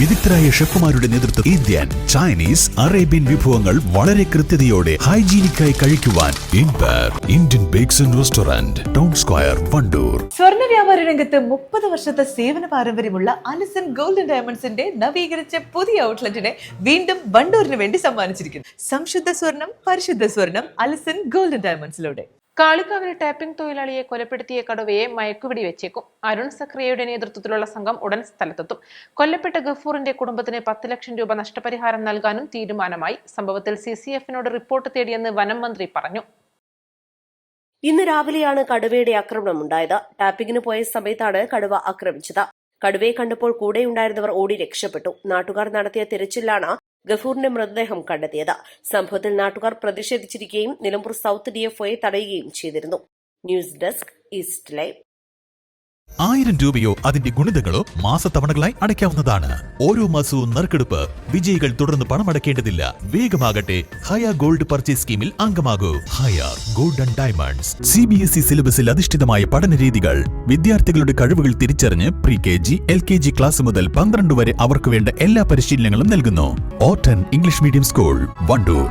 വിദഗ്ധരായ ഷെഫുമാരുടെ നേതൃത്വം Indian Chinese Arabian വിഭവങ്ങൾ വളരെ കൃത്യതയോടെ ഹൈജീനിക്കായി കഴിക്കുവാൻ Indian bakes and restaurant town square Wandoor. സ്വർണ വ്യാപാര രംഗത്ത് മുപ്പത് വർഷത്തെ സേവന പാരമ്പര്യമുള്ള അലിസൺ ഗോൾഡൻ ഡയമണ്ട്സിന്റെ നവീകരിച്ച പുതിയ ഔട്ട്ലെറ്റിനെ വീണ്ടും വണ്ടൂരിന് വേണ്ടി സമ്മാനിച്ചിരിക്കുന്നു. സംശുദ്ധ സ്വർണം പരിശുദ്ധ സ്വർണം അലിസൺ ഗോൾഡൻ ഡയമണ്ട്സിലൂടെ. കാളിക്കാവിൽ ടാപ്പിംഗ് തൊഴിലാളിയെ കൊലപ്പെടുത്തിയ കടുവയെ മയക്കുപിടി വെച്ചേക്കും. അരുൺ സക്രിയയുടെ നേതൃത്വത്തിലുള്ള സംഘം ഉടൻ സ്ഥലത്തെത്തും. കൊല്ലപ്പെട്ട ഗഫൂറിന്റെ കുടുംബത്തിന് പത്ത് ലക്ഷം രൂപ നഷ്ടപരിഹാരം നൽകാനും തീരുമാനമായി. സംഭവത്തിൽ സി സി എഫിനോട് റിപ്പോർട്ട് തേടിയെന്ന് വനം മന്ത്രി പറഞ്ഞു. ഇന്ന് രാവിലെയാണ് കടുവയുടെ ആക്രമണം ഉണ്ടായത് ടാപ്പിങ്ങിന് പോയ സമയത്താണ് കടുവ ആക്രമിച്ചത്. കടുവയെ കണ്ടപ്പോൾ കൂടെയുണ്ടായിരുന്നവർ ഓടി രക്ഷപ്പെട്ടു. നാട്ടുകാർ നടത്തിയ തിരച്ചിലാണ് ഗഫൂറിന്റെ മൃതദേഹം കണ്ടെത്തിയത്. സംഭവത്തിൽ നാട്ടുകാർ പ്രതിഷേധിച്ചിരിക്കുകയും നിലമ്പൂർ സൌത്ത് ഡിഎഫ്ഒയെ തടയുകയും ചെയ്തിരുന്നു. News desk east live. ആയിരം രൂപയോ അതിന്റെ ഗുണിതങ്ങളോ മാസത്തവണകളായി അടയ്ക്കാവുന്നതാണ്. ഓരോ മാസവും നറുക്കെടുപ്പ്. വിജയികൾ തുടർന്ന് പണമടയ്ക്കേണ്ടതില്ല വേഗമാകട്ടെ ഹയ ഗോൾഡ് പർച്ചേസ് സ്കീമിൽ അംഗമാകൂ. Haya gold and diamonds. C B S E സിലബസിൽ അധിഷ്ഠിതമായ പഠന രീതികൾ. വിദ്യാർത്ഥികളുടെ കഴിവുകൾ തിരിച്ചറിഞ്ഞ് pre K G L K G class മുതൽ പന്ത്രണ്ട് വരെ അവർക്ക് വേണ്ട എല്ലാ പരിശീലനങ്ങളും നൽകുന്നു. Ottan English medium school Wandoor.